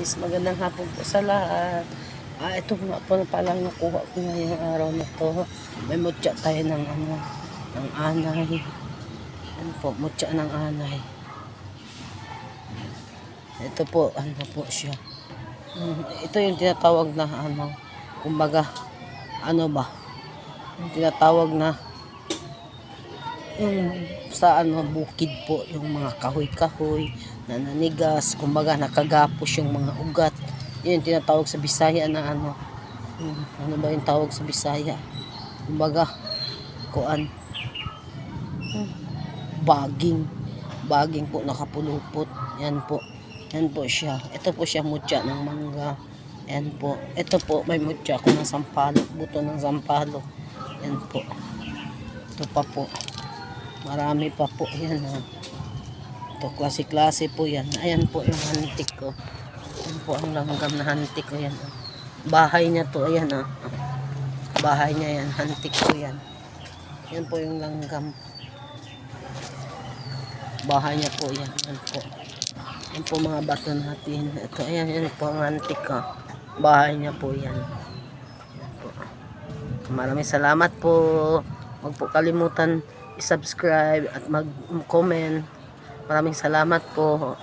guys, magandang hapon po sa lahat. Ah, ito nga po na palang nakuha ko ngayong araw na to. May mutya tayo ng ano, ng anay. Ano po, mutya ng anay. Ito po, ano po siya. Hmm, ito yung tinatawag na ano, kumbaga, ano ba? Yung tinatawag na yung sa ano bukid po yung mga kahoy-kahoy na nanigas kumbaga nakagapos yung mga ugat. Yun yung tinatawag sa Bisaya na ano hmm, ano ba yung tawag sa Bisaya? Kumbaga kuan baging. Baging po nakapulupot. Yan po. Yan po siya. Ito po siya mutya ng mangga. Yan po. Ito po may mutya ko ng sampalok buto ng sampalok. Yan po. Ito pa po Marami pa po yan ha. Ito klase-klase po yan. Ayan po yung hantik ko. Ayan po ang langgam na hantik ko yan. ah. Bahay niya to. Ayan ha. Bahay niya yan. Hantik ko yan. Yan po yung langgam. Bahay niya po yan. Yan po. Yan po mga bato natin. Ito ayan. Yan po ang hantik ko. Bahay niya po yan. Yan po. Maraming salamat po. Huwag po kalimutan i-subscribe at mag-comment. Maraming salamat po.